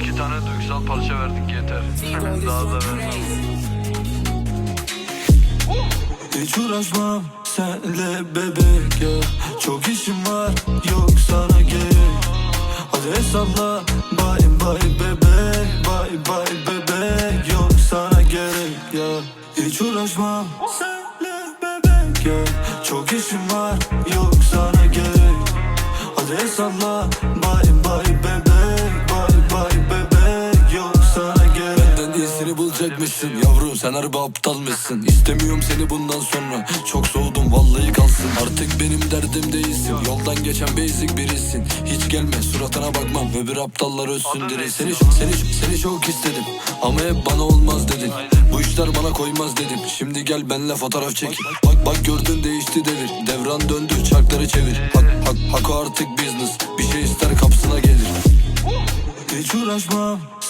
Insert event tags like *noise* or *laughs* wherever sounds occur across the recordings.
iki tane duygusal parça verdik yeter. Daha da vermem. Hiç uğraşmam senle bebek ya. Çok işim var yok sana gerek. Hadi hesapla bye bye bebek Bye bye bebek yok sana gerek ya. Hiç uğraşmam senle bebek ya. Çok işim var yok sana gerek. Hadi hesapla bulacakmışsın Yavrum sen harbi aptalmışsın İstemiyorum seni bundan sonra. Çok soğudum vallahi kalsın. Artık benim derdim değilsin. Yoldan geçen basic birisin. Hiç gelme suratına bakmam. Öbür aptallar ölsün diri. Seni, seni, seni çok istedim. Ama hep bana olmaz dedin. Bu işler bana koymaz dedim. Şimdi gel benle fotoğraf çekin Bak bak gördün değişti devir Devran döndü çarkları çevir. Hak, hak, hak artık business. Bir şey ister kapısına gelir. Hiç uğraşmam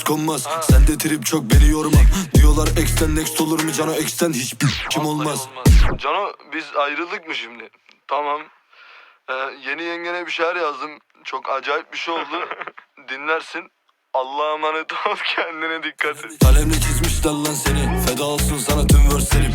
toz konmaz Sende trip çok beni yorma Diyorlar ex'ten next olur mu cana ex'ten hiçbir kim olmaz Cano biz ayrıldık mı şimdi? Tamam. Ee, yeni yengene bir şeyler yazdım. Çok acayip bir şey oldu. *laughs* Dinlersin. Allah'a emanet ol *laughs* kendine dikkat et. Kalemle çizmişler lan seni Feda olsun sana tüm verslerim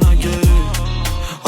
gerek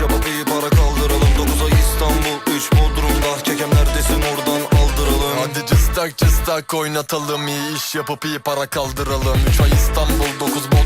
iş yapıp para kaldıralım. 9 ay İstanbul 3 Bodrum'da kekem neredesin? Oradan aldıralım. Hadi cıstak cıstak oynatalım. İyi iş yapıp iyi para kaldıralım. 3 ay İstanbul 9 Bodrum'da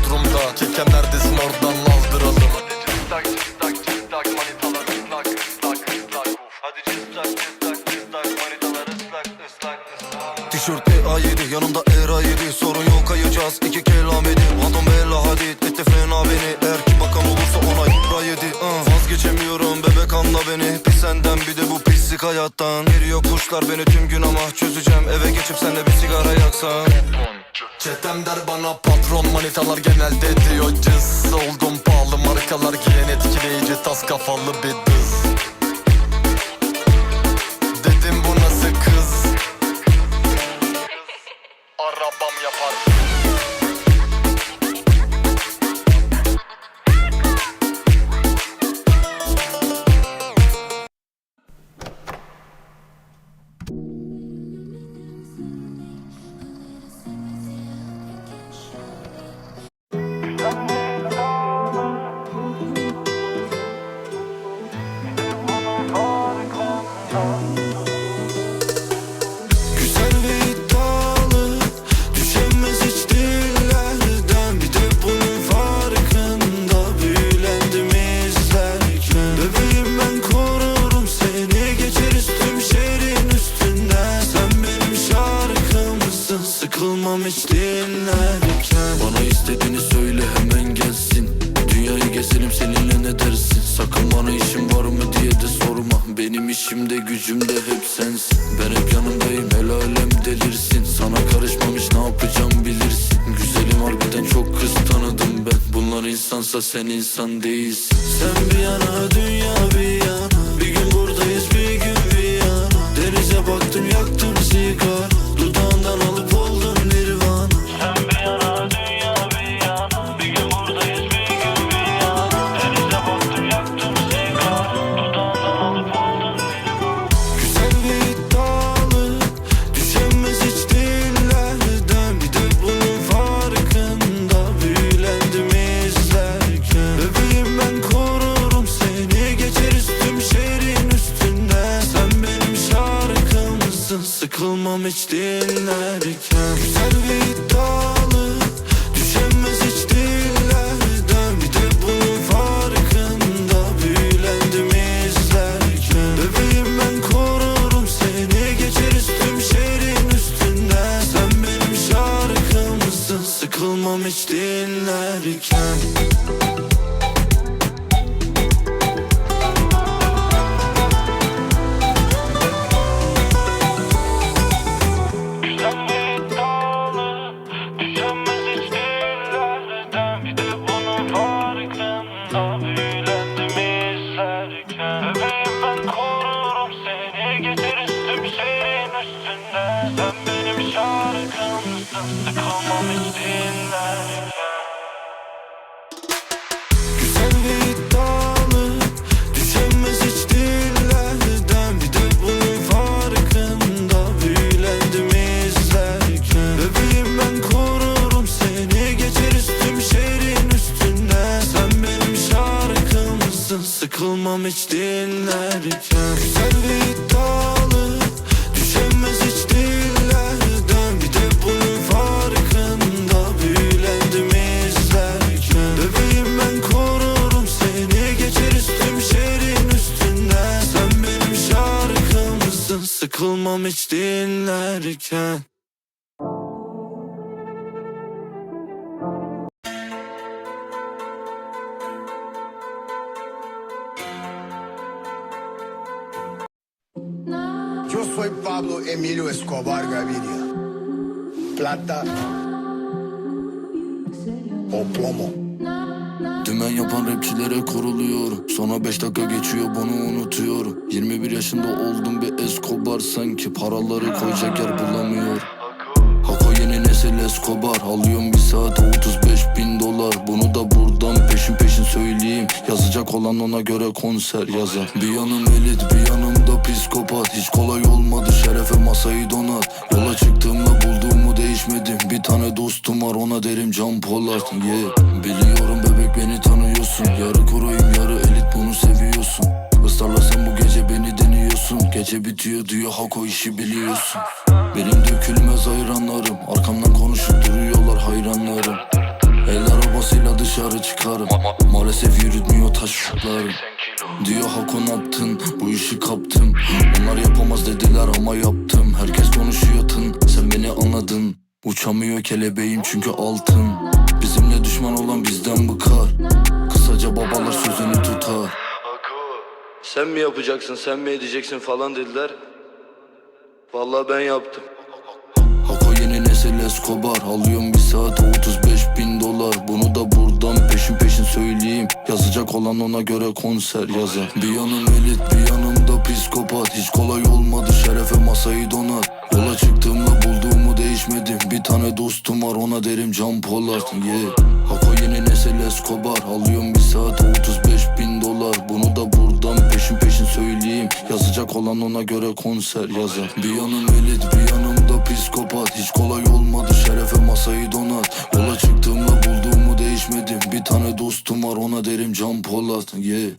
ama çözeceğim Eve geçip senle bir sigara yaksan. Çetem der bana patron manitalar genelde diyor cız. Oldum pahalı markalar giyen etkileyici tas kafalı bir dız sensin. Ben hep yanındayım el alem delirsin. Sana karışmamış ne yapacağım bilirsin. Güzelim harbiden çok kız tanıdım ben. Bunlar insansa sen insan değilsin. Sen bir yana dünya bir yana. Bir gün buradayız bir gün bir yana. Denize baktım yaktım sigara Sıkılmam hiç dinlerken. Güzel ve iddialı Düşemez hiç dillerden. Bir de bunun farkında Büyülendim izlerken. Bebeğim ben korurum seni Geçeriz tüm şehrin üstünden. Sen benim şarkımsın Sıkılmam hiç dinlerken Yo soy Pablo Emilio Escobar Gaviria. Plata o plomo. Dümen yapan rapçilere kuruluyorum Sonra 5 dakika geçiyor bunu unutuyorum 21 yaşında oldum bir Escobar. Sanki paraları koyacak yer bulamıyorum Hako yeni nesil Escobar. Alıyorum bir saate 35 bin dolar. Bunu da buradan peşin peşin söyleyeyim. Yazacak olan ona göre konser yazar. Bir yanım elit bir yanım psikopat Hiç kolay olmadı şerefe masayı donat. Yola çıktığımda bulduğumu değişmedim. Bir tane dostum var ona derim Can Polat. Yeah. Biliyorum bebek beni tanıyorsun. Yarı kuruyum yarı elit bunu seviyorsun. Israrla sen bu gece beni deniyorsun. Gece bitiyor diyor Hako işi biliyorsun. Benim dökülmez hayranlarım Arkamdan konuşup duruyorlar hayranlarım. El arabasıyla dışarı çıkarım. Maalesef yürütmüyor taşlarım Diyor Hako ne yaptın bu işi kaptım. Onlar yapamaz dediler ama yaptım. Herkes konuşuyor tın sen beni anladın. Uçamıyor kelebeğim çünkü altın. Bizimle düşman olan bizden bıkar. Kısaca babalar sözünü tutar. Sen mi yapacaksın sen mi edeceksin falan dediler. Vallahi ben yaptım. Hako yeni nesil Escobar Alıyorum bir saate 35 bin dolar. Bunu da buradan peşin peşin söyleyeyim. Yazacak olan ona göre konser yazar Bir yanım elit bir yanımda psikopat. Hiç kolay olmadı şerefe masayı donat Yola çıktığımda bulduğumu değişmedim. Bir tane dostum var ona derim Can Polat. Yeah. Hako yeni nesil Escobar. Alıyorum bir saate 35 bin dolar. Bunu da buradan peşin peşin söyleyeyim. Yazacak olan ona göre konser yazar Bir yanım elit bir yanımda psikopat. Hiç kolay olmadı şerefe masayı donat Yola değişmedim Tane dostum var ona derim Can Polat yeah.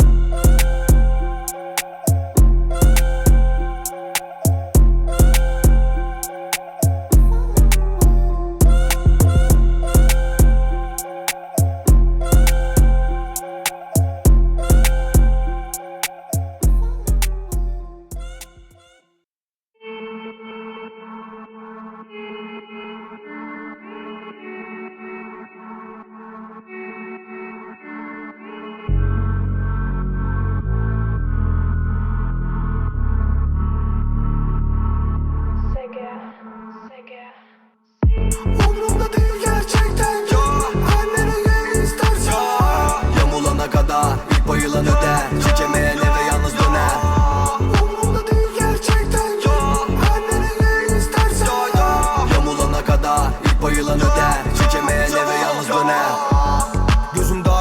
Kadar ilk bayılan öder Çekemeyen eve yalnız döner Gözüm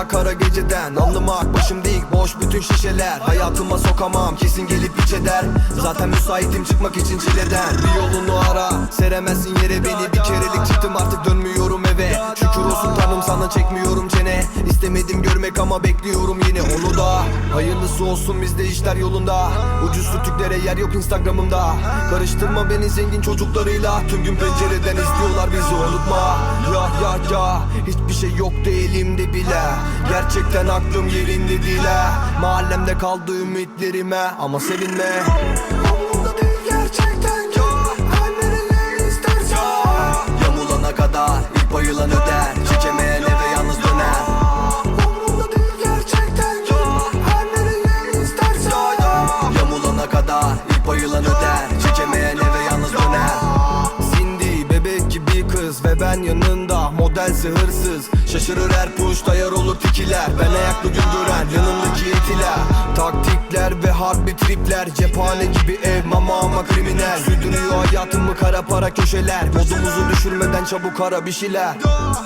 kara geceden. Anlamak başım değil boş bütün şişeler. Hayatıma sokamam kesin gelip iç eder. Zaten müsaitim çıkmak için çileden. Bir yolunu ara seremezsin yere beni. Bir kerelik çıktım artık dönmüyorum eve. Şükür olsun tanrım sana çekmiyorum çene. İstemedim görmek ama bekliyorum yine onu da. Hayırlısı olsun bizde işler yolunda. Ucuz sütüklere yer yok instagramımda. Karıştırma beni zengin çocuklarıyla. Tüm gün pencereden izliyorlar bizi unutma. Ya ya ya. Hiçbir şey yoktu elimde bile Gerçekten aklım yerinde değil ha. Mahallemde kaldı ümitlerime Ama sevinme. Umrumda değil gerçekten Her nereye istersen. Yamulana kadar ilk bayılan öder. Çekemeyen eve yalnız döner. Umrumda değil gerçekten Her nereye istersen. Yamulana kadar ilk bayılan öder. Çekemeyen eve yalnız döner. Cindy bebek gibi kız ve ben yanında Modelsi hırsız Şaşırır her push dayar olur tikiler. Ben ayaklı gün gören yanındaki etiler Taktikler ve harbi tripler. Cephane gibi ev mama ama kriminal. Sürdürüyor hayatımı kara para köşeler. Modumuzu düşürmeden çabuk ara bir şeyler.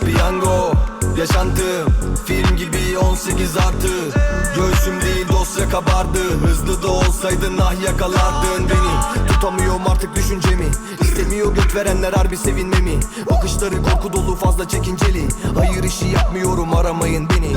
Piyango yaşantım Film gibi 18 artı. Göğsüm değil dosya kabardı. Hızlı da olsaydın ah yakalardın beni. Tutamıyorum artık düşüncemi. İstemiyor göt verenler harbi sevinmemi. Bakışları korku dolu fazla çekinceli. Hayır işi yapmıyorum aramayın beni